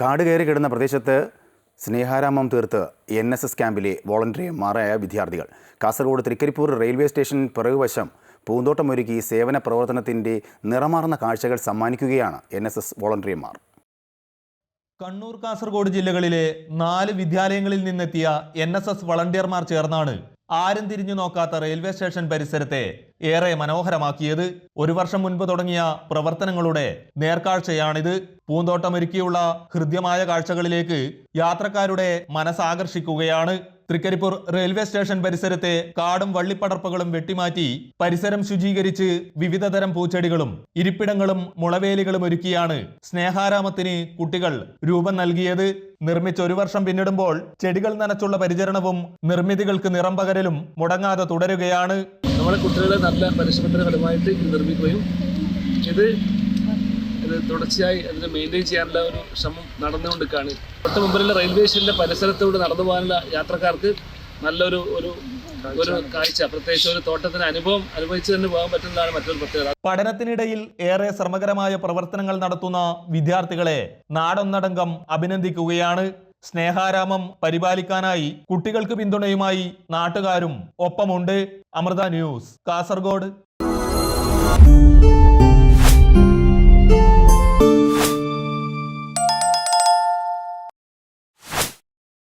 കാട് കയറി കിടന്ന പ്രദേശത്ത് സ്നേഹാരാമം തീർത്ത് എൻ എസ് എസ് ക്യാമ്പിലെ വോളണ്ടറിയന്മാരായ വിദ്യാർത്ഥികൾ. കാസർഗോഡ് തൃക്കരിപ്പൂർ റെയിൽവേ സ്റ്റേഷൻ പിറകുവശം പൂന്തോട്ടമൊരുക്കി സേവന പ്രവർത്തനത്തിന്റെ നിറമാർന്ന കാഴ്ചകൾ സമ്മാനിക്കുകയാണ് എൻ എസ് എസ് വോളണ്ടറിയന്മാർ കണ്ണൂർ കാസർഗോഡ് ജില്ലകളിലെ നാല് വിദ്യാലയങ്ങളിൽ നിന്നെത്തിയ എൻ എസ് എസ് വളണ്ടിയർമാർ ചേർന്നാണ് ആരും തിരിഞ്ഞു നോക്കാത്ത റെയിൽവേ സ്റ്റേഷൻ പരിസരത്തെ ഏറെ മനോഹരമാക്കിയത്. ഒരു വർഷം മുൻപ് തുടങ്ങിയ പ്രവർത്തനങ്ങളുടെ നേർക്കാഴ്ചയാണിത്. പൂന്തോട്ടമൊരുക്കിയുള്ള ഹൃദ്യമായ കാഴ്ചകളിലേക്ക് യാത്രക്കാരുടെ മനസ്സാകർഷിക്കുകയാണ്. തൃക്കരിപ്പൂർ റെയിൽവേ സ്റ്റേഷൻ പരിസരത്തെ കാടും വള്ളിപ്പടർപ്പുകളും വെട്ടിമാറ്റി പരിസരം ശുചീകരിച്ച് വിവിധതരം പൂച്ചെടികളും ഇരിപ്പിടങ്ങളും മുളവേലികളും ഒരുക്കിയാണ് സ്നേഹാരാമത്തിന് കുട്ടികൾ രൂപം നൽകിയത്. നിർമ്മിച്ച ഒരു വർഷം പിന്നിടുമ്പോൾ ചെടികൾ നനച്ചുള്ള പരിചരണവും നിർമ്മിതികൾക്ക് നിറം പകരലും മുടങ്ങാതെ തുടരുകയാണ്. നമ്മുടെ കുട്ടികളെ നല്ല പരിശ്രമത്തിന് ഫലമായിട്ട് നിർമ്മിക്കുകയും ഇത് ഇത് തുടർച്ചയായി അതിനെ മെയിന്റെയിൻ ചെയ്യാനുള്ള ഒരു ശ്രമം നടന്നുകൊണ്ടിരിക്കുകയാണ്. തൊട്ട് മുമ്പിലുള്ള റെയിൽവേ സ്റ്റേഷന്റെ പരിസരത്തൂടെ നടന്നു പോകാനുള്ള യാത്രക്കാർക്ക് നല്ലൊരു ഒരു ഒരു കാഴ്ച പ്രത്യേകിച്ച് ഒരു തോട്ടത്തിന് അനുഭവം അനുഭവിച്ചു തന്നെ പോകാൻ പറ്റുന്നതാണ് മറ്റൊരു പ്രത്യേകത. പഠനത്തിനിടയിൽ ഏറെ ശ്രമകരമായ പ്രവർത്തനങ്ങൾ നടത്തുന്ന വിദ്യാർത്ഥികളെ നാടൊന്നടങ്കം അഭിനന്ദിക്കുകയാണ്. സ്നേഹാരാമം പരിപാലിക്കാനായി കുട്ടികൾക്ക് പിന്തുണയുമായി നാട്ടുകാരും ഒപ്പമുണ്ട്. അമൃത ന്യൂസ് കാസർഗോഡ്.